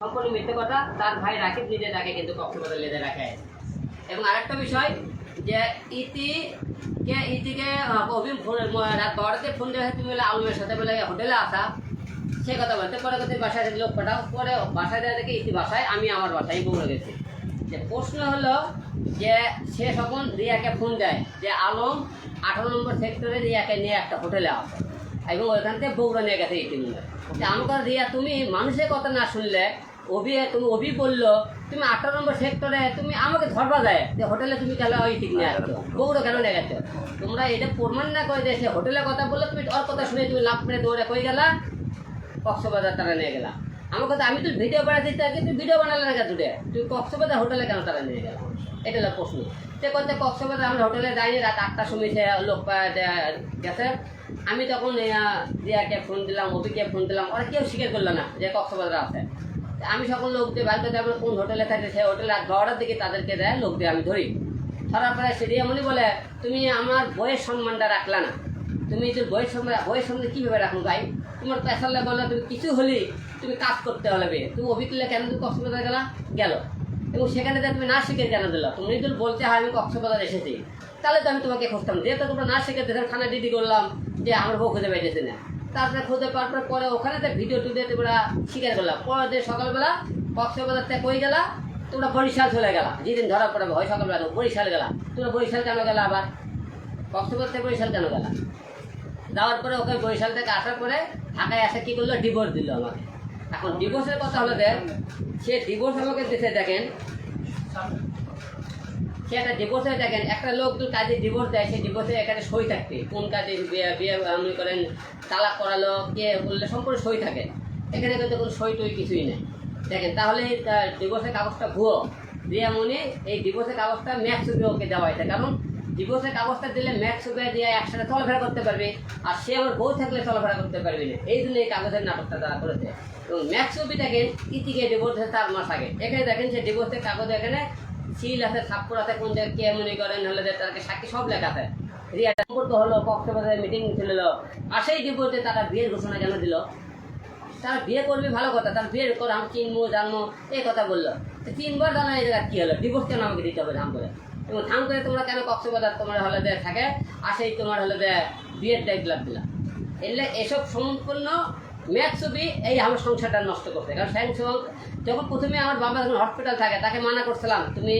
সম্পূর্ণ মিথ্যে কথা তার ভাই রাকিব নিজে তাকে কিন্তু কক্সবাজার লেজে রাখে এবং আরেকটা বিষয় যে ইতি কে ইতিকে আহ, অভি ফোন রাত ফোন দেওয়া তুমি বলে আলমের সাথে বলে হোটেলে আসা। সে কথা বলতে পরে কথা বাসায় লোক পাঠাও। পরে বাসায় দেওয়া থেকে ইতি বাসায় আমি আমার বাসায় বলে গেছি। যে প্রশ্ন হলো যে সে তখন রিয়াকে ফোন দেয় যে আলম আঠারো নম্বর সেক্টরে রিয়াকে নিয়ে একটা হোটেলে আসে। এবং ওইখান থেকে বৌরা নিয়ে গেছে ইতিমধ্যে। আমি কথা রিয়া তুমি মানুষের কথা না শুনলে অভি, তুমি অভি বলল, তুমি আঠারো নম্বর সেক্টরে তুমি আমাকে ধরবা যায়। যে হোটেলে তুমি কেন ওই ঠিক নিয়ে আসছো বৌরা কেন নিয়ে গেছো? তোমরা এটা প্রমাণ না করে যে সে হোটেলের কথা বলল তুমি ওর কথা শুনে তুমি লাভ করে দৌড়ে কই গেলা? কক্সবাজার তারা নিয়ে গেলা। আমার কথা, আমি তো ভিডিও বানাতে চাই তুই ভিডিও বানালে না তুই তুই কক্সবাজার হোটেলে কেন তারা নিয়ে গেলাম এটা হলো প্রশ্ন। সে করতে কক্সবাজার আমরা হোটেলে যাইনি, রাত আটটার সময় সে লোক গেছে। আমি তখন রিয়াকে ফোন দিলাম, অভিকে ফোন দিলাম। ওরা কেউ স্বীকার করল না যে কক্সবাজার আছে। আমি সকল লোক দিয়ে বাইরে আমরা কোন হোটেলে থাকে সেই হোটেলে রাত বারোটার দিকে তাদেরকে দেয় লোক দিয়ে আমি ধরি। ধরার পরে সে রিয়ামণি বলে, তুমি আমার বইয়ের সম্মানটা রাখলা না। তুমি যে বইয়ের সামনে বইয়ের সামনে কীভাবে রাখো ভাই? তোমার পেশালে বললে তুমি কিছু হলি, তুমি কাজ করতে হবে তুমি অভিজ্ঞতা কেন তুমি কক্সবাজার গেলা? গেল। এবং সেখানে তুমি না শিখে কেন দিল, তুমি যদি বলতে হয় আমি কক্সবাজার এসেছি। তাহলে তো আমি তোমাকে খুঁজতাম। যেহেতু তোমরা না শিখে খানা দিদি করলাম, যে আমার বউ খুঁজে পাইতেছে না। তারপরে খুঁজে পাওয়ার পর পরে ওখানে ভিডিও টুডিও তোমরা স্বীকার করলাম। পরের দিন সকালবেলা কক্সবাজার থেকে কই গেলা, তোমরা বরিশাল চলে গেলা। যেদিন ধরা পড়ে হয় সকালবেলা, বরিশাল গেলা। তোমরা বরিশাল কেন গেলা আবার? কক্সবাজার থেকে বরিশাল কেন গেলা? যাওয়ার পরে ওকে বরিশাল থেকে আসার পরে ঢাকায় এসে কী করল? ডিভোর্স দিল আমাকে। এখন ডিভোর্সের কথা হলো দেখ, সে ডিভোর্স আমাকে দিতে দেখেন সে একটা ডিভোর্সে দেখেন একটা লোক কাজে ডিভোর্স দেয় সেই ডিভোর্সে এখানে সই থাকবে। কোন কাজে বিয়ে বিয়ে মনে করেন, তালাক করালো কে বললে সম্পূর্ণ সই থাকে এখানে কিন্তু কোনো সই টই কিছুই নেই। দেখেন, তাহলে ডিভোর্সের কাগজটা ভুয়ো। রিয়া মনে এই ডিভোর্সের কাগজটা ম্যাক্স সুবে ওকে দেওয়া হয়েছে। কারণ ডিভোর্সের কাগজটা দিলে ম্যাক্স সুবে দিয়ে একসাথে চলাফেরা করতে পারবে। আর সে আমার বউ থাকলে চলাফেরা করতে পারবে না। এই জন্য এই কাগজের নাটকটা তারা করেছে। এবং ম্যাক্স সুবি দেখেন ইতিকে ডিভোর্স হয়েছে চার মাস আগে। এখানে দেখেন যে ডিভোর্সের কাগজ এখানে সিল আছে থাপ্পর আছে কোন জায়গায় কে মনে করেন হলে যে সাক্ষী সব লেখা আছে। রিয়া হলো, কক্সবাজারে মিটিং আর সেই তারা বিয়ের ঘোষণা কেন দিল? তারা বিয়ে করবে, ভালো কথা, তার বিয়ের করে, আমি চিনবো, জানব, এই কথা বলল। তিনবার জানা এই জায়গা কী হলো ডিভোর্স কেন আমাকে দিতে হবে ধাম করে এবং ধাম করে তোমরা কেন কক্সবাজার, তোমার হলে যে থাকে, আর সেই তোমার হলে যে বিয়ের ডেট লাভ দিলা? এলে এসব সম্পূর্ণ ম্যাথ ছবি, এই আমার সংসারটা নষ্ট করতে কারণ স্যামসং যখন প্রথমে আমার বাবা যখন হসপিটাল থাকে, তাকে মানা করছিলাম, তুমি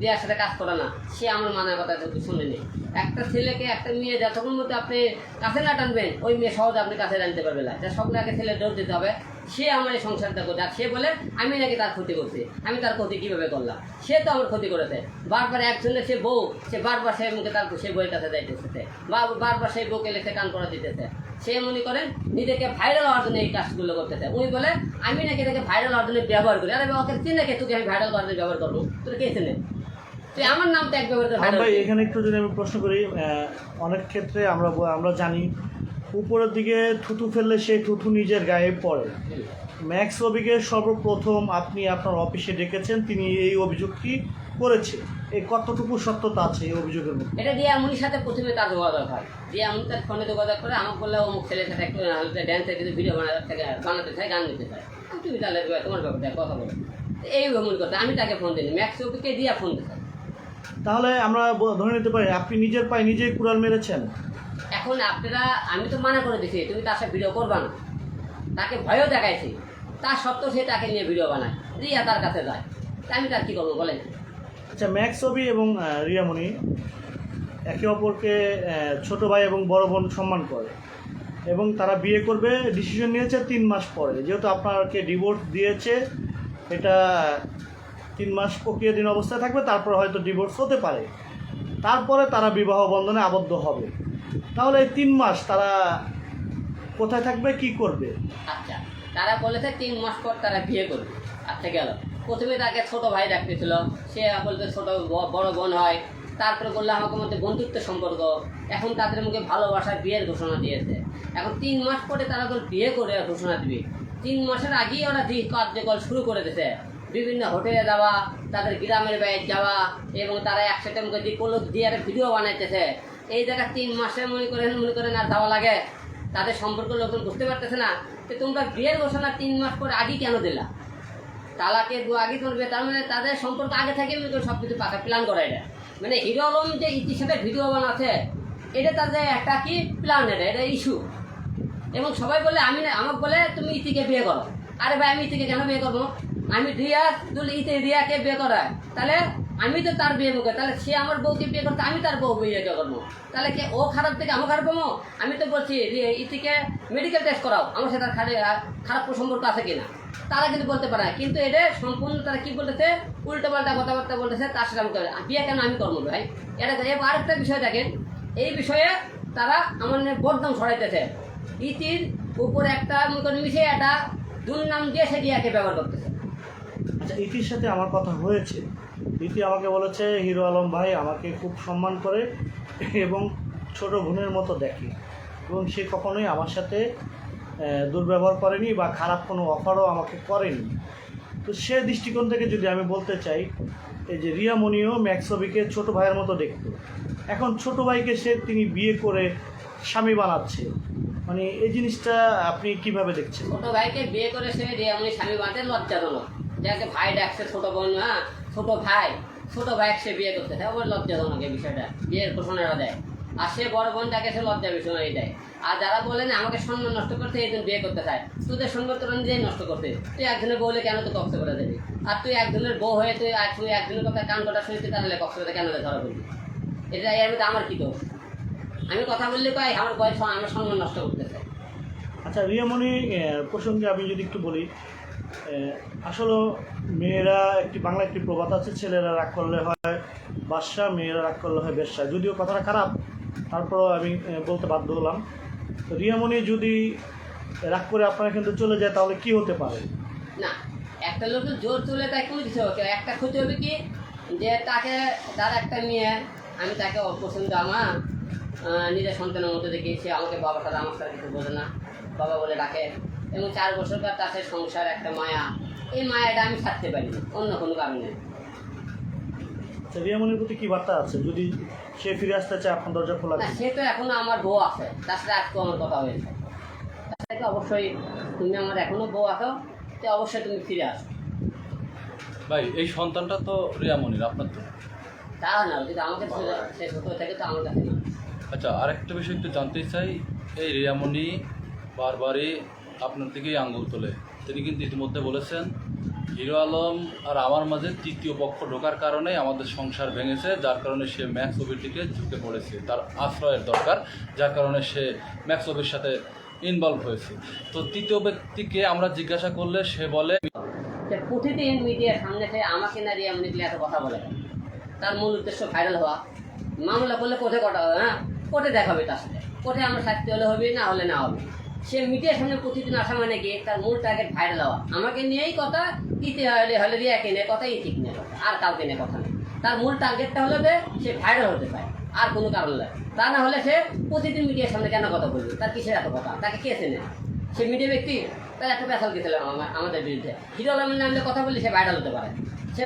বিয়ার সাথে কাজ করো না। সে আমার মানার কথা কিন্তু শুনেনি। একটা ছেলেকে, একটা মেয়ে যতক্ষণ মধ্যে আপনি কাছে না টানবেন, ওই মেয়ে সহজে আপনি কাছে টানতে পারবে না। যা সকলে আগে ছেলে ডোর দিতে হবে। সে আমার এই সংসারটা করছে। আর সে বলে আমি নাকি তার ক্ষতি করছি। আমি তার ক্ষতি কীভাবে করলাম? সে তো আমার ক্ষতি করেছে। বারবার একজনের সে বউ সে বারবার সে মুখে তার সে বইয়ের কাছে যাইতেছে। বা- বারবার সেই বউকে লেখে কান করে দিতেছে। সে মনে করেন নিজেকে ভাইরাল হওয়ার জন্য এই কাজগুলো করতেছে। উনি বলে আমি নাকি তাকে ভাইরাল হওয়ার জন্য ব্যবহার করি। আরে ওকে চিনে কে তোকে আমি ভাইরাল করার জন্য ব্যবহার করব? তোর কে চিনে? তুই আমার নামটা এক ব্যবহার করে হ্যাঁ ভাই এখানে একটু যদি আমি প্রশ্ন করি অনেক ক্ষেত্রে আমরা আমরা জানি উপরের দিকে থুতু ফেললে সেই থুতু নিজের গায়ে পড়ে। ম্যাক্স রবিকে সর্বপ্রথম আপনি আপনার অফিসে ডেকেছেন তিনি এই অভিযোগটি করেছে এই কতটুকু সত্যতা আছে এই অভিযোগের মধ্যে? এটা দিয়ে এমনই সাথে প্রথমে তার যোগাযোগ হয়। দিয়ে এমন তার ফোনে যোগাযোগ করে আমাকে বললে অমুক ছেলের সাথে একটু ড্যান্সের কিছু ভিডিও বানাতে থাকে বানাতে চাই গান চাই আমি, তুমি তাহলে তোমার ব্যাপারটা কথা বলো। এই মূল কথা আমি তাকে ফোন দিই ম্যাক্স ওপিকে দিয়ে ফোন দিতে তাহলে আমরা ধরে নিতে পারি আপনি নিজের পায়ে নিজেই কুড়াল মেরেছেন। এখন আপনারা আমি তো মানা করে দিছি তুমি তার সাথে ভিডিও করবা না। তাকে ভয়ও দেখাইছি। তার সত্ত্বেও সে তাকে নিয়ে ভিডিও বানায় রিয়া তার কাছে যায়। তা আমি তার কী করব বলেন? আচ্ছা ম্যাক্স রবি এবং রিয়ামণি একে অপরকে ছোট ভাই এবং বড় বোন সম্মান করে। এবং তারা বিয়ে করবে ডিসিশন নিয়েছে তিন মাস পরে। যেহেতু আপনাকে ডিভোর্স দিয়েছে এটা তিন মাস প্রক্রিয়াধীন অবস্থায় থাকবে, তারপর হয়তো ডিভোর্স হতে পারে। তারপরে তারা বিবাহ বন্ধনে আবদ্ধ হবে। তাহলে এই তিন মাস তারা কোথায় থাকবে, কি করবে? আচ্ছা তারা বলেছে তিন মাস পর তারা বিয়ে করবে। আচ্ছা গেল। প্রথমে তাকে ছোট ভাই ডাকতেছিল। সে বলতে ছোট বড় বোন হয়। তারপরে বলল, আমাকে মধ্যে বন্ধুত্ব সম্পর্ক। এখন তাদের মুখে ভালোবাসার বিয়ের ঘোষণা দিয়েছে। এখন তিন মাস পরে তারা বিয়ে করে ঘোষণা দিবে, তিন মাসের আগেই ওরা কার্যকর শুরু করে দিয়েছে। বিভিন্ন হোটেলে যাওয়া, তাদের গ্রামের বাইরে যাওয়া এবং তারা একসাথে মুখে দিয়ে কোনো দিয়ে একটা ভিডিও বানাইতেছে। এই জায়গায় তিন মাসে মনে করেন মনে করেন আর যাওয়া লাগে। তাদের সম্পর্ক লোকজন বুঝতে পারতেছে না যে তোমরা বিয়ের ঘোষণা তিন মাস পরে আগেই কেন দিলা? তালাকে দু আগে করবে তার মানে তাদের সম্পর্ক আগে থেকে সব কিছু পাকা প্ল্যান করা এটা মানে হিরো আলম যে সাথে ভিডিও বানাচ্ছে, এটা তাদের একটা কি প্ল্যান এটা এটা ইস্যু এবং সবাই বলে, আমি না, আমাকে বলে তুমি ইতিকে বিয়ে করো। আরে ভাই, আমি ইতিকে কেন বিয়ে করব? আমি রিয়া ইতি রিয়াকে বিয়ে করায়? তাহলে আমি তো তার বিয়ে মুখে, তাহলে সে আমার বউকে বিয়ে করতে আমি তার বউ বিয়ে করব। তাহলে কে ও খারাপ থেকে আমি খারাপ হব? আমি তো বলছি ইতিকে মেডিকেল টেস্ট করাও, আমার সাথে খারাপ সম্পর্ক আছে কিনা? তারা কিন্তু বলতে পারে। কিন্তু এটা সম্পূর্ণ তারা কি বলতেছে? উল্টো পাল্টা কথাবার্তা বলতেছে, তার সাথে আমি করব। বিয়ে কেন আমি করব ভাই? এটা এবার আরেকটা বিষয় দেখেন। এই বিষয়ে তারা আমার বদনাম ছড়াইতেছে। ইতির উপরে একটা মনে মিশে একটা দুর্নাম দিয়ে সে রিয়াকে ব্যবহার করতেছে। আচ্ছা ইতির সাথে আমার কথা হয়েছে। ইতি আমাকে বলেছে, হিরো আলম ভাই, আমাকে খুব সম্মান করে এবং ছোট বোনের মতো দেখে। এবং সে কখনোই আমার সাথে দুর্ব্যবহার করেনি বা খারাপ কোনো অফারও আমাকে করেনি। তো সে দৃষ্টিকোণ থেকে যদি আমি বলতে চাই, এই যে রিয়া মনিও ম্যাক্সবিকে ছোট ভাইয়ের মতো দেখতো। এখন ছোট ভাইকে সে তিনি বিয়ে করে স্বামী বানাচ্ছে। মানে এই জিনিসটা আপনি কীভাবে দেখছেন? ছোট ভাইকে বিয়ে করে সে রিয়ামণি স্বামী বাঁধে লজ্জাজনক যাকে ভাই ডাকছে, ছোট বোন হ্যাঁ? ছোট ভাই। ছোট ভাই সে বিয়ে করতে চায় ওর লজ্জাজনক এই বিষয়টা। বিয়ের ঘোষণাটা দেয়। আর সে বড় বোনটাকে সে লজ্জা বিষয় দেয়। আর যারা বলেন আমাকে সম্মান নষ্ট করতে এই জন্য বিয়ে করতে চায়, তোদের সম্মান তোরা নিজেই নষ্ট করতে। তুই একজনের বউলে কেন তো কষ্ট করে দেবি? আর তুই একজনের বউ হয়ে তুই আর তুই একজনের কথা কান কটা শুনতে তাহলে করে কেন ধরা করবি এটা এর মধ্যে আমার কি দোষ? আমি কথা বললে কয়, আমার বয়স আমার সম্মান নষ্ট করতে চাই আচ্ছা রিয়ামণি প্রসঙ্গে আমি যদি একটু বলি আসলে মেয়েরা একটি বাংলা একটি প্রবাদ আছে, ছেলেরা রাগ করলে হয় বাদশা মেয়েরা রাগ করলে হয় বেশ্যা যদিও কথাটা খারাপ, তারপরও আমি বলতে বাধ্য হলাম। তো রিয়ামণি যদি রাগ করে আপনারা কিন্তু চলে যায়, তাহলে কি হতে পারে? না, একটা লোকের জোর তুলে তাই কোনো কিছু হবে। একটা ক্ষতি হবে কি? যে তাকে, তার একটা মেয়ে, আমি তাকে অপছন্দ আমার নিজের সন্তানের মতো দেখি, সে আমাকে বাবা সাথে আমার সাথে কিছু বোঝে না। বাবা বলে ডাকে এবং চার বছর পর তার সংসার একটা মায়া এই মায়াটা আমি ছাড়তে পারি অন্য কোনো কারণে। রিয়ামণির প্রতি কি বার্তা আছে? যদি সে ফিরে আসতে চায় আপনার দরজা খোলা না সে তো এখনও আমার বউ আছে তার সাথে আজকে আমার কথা হয়েছে তার সাথে অবশ্যই তুমি আমার এখনও বউ আছো তো অবশ্যই তুমি ফিরে আসো। ভাই এই সন্তানটা তো রিয়ামনির আপনার তো? তা না যদি আমাকে সে ছোট থেকে তো আমার কাছে না। আচ্ছা আরেকটা বিষয় একটু জানতে চাই এই রিয়ামণি বারবারই আপনার দিকেই আঙ্গুল তোলে। তিনি কিন্তু ইতিমধ্যে বলেছেন, হিরো আলম আর আমার মাঝে তৃতীয় পক্ষ ঢোকার কারণে আমাদের সংসার ভেঙেছে, যার কারণে সে ম্যাক্স ছবির দিকে ঝুঁকে পড়েছে, তার আশ্রয়ের দরকার, যার কারণে সে ম্যাক্স ছবির সাথে ইনভলভ হয়েছে। তো তৃতীয় ব্যক্তিকে আমরা জিজ্ঞাসা করলে সে বলে প্রতিদিন মিডিয়ার সামনে থেকে আমাকে না দিয়ে এমনি এত কথা বলে। তার মূল উদ্দেশ্য ভাইরাল হওয়া। মামলা করলে কোর্টে কটা হবে হ্যাঁ? কোর্টে দেখাবে তার সাথে। কোর্টে আমরা শাস্তি হলে হবে না হলে না হবে সে মিডিয়ার সামনে প্রতিদিন আসা মানে কি? তার মূল টার্গেট ভাইরাল হওয়া। আমাকে নিয়েই কথা, ইতি হলে হলে রিয়াকে নিয়ে কথা ইতিক নিয়ে কথা, আর কাউকে নিয়ে কথা নেই। তার মূল টার্গেটটা হলো যে সে ভাইরাল হতে পারে, আর কোনো কারণ নেই। তা না হলে সে প্রতিদিন মিডিয়ার সামনে কেন কথা বলবে? তার কিসের এত কথা? তাকে কে চেনে? সে মিডিয়া ব্যক্তি? তার একটা পেশাল গেছিল আমাদের বিরুদ্ধে? হিরো আলমের নামে কথা বললে সে ভাইরাল হতে পারে। সে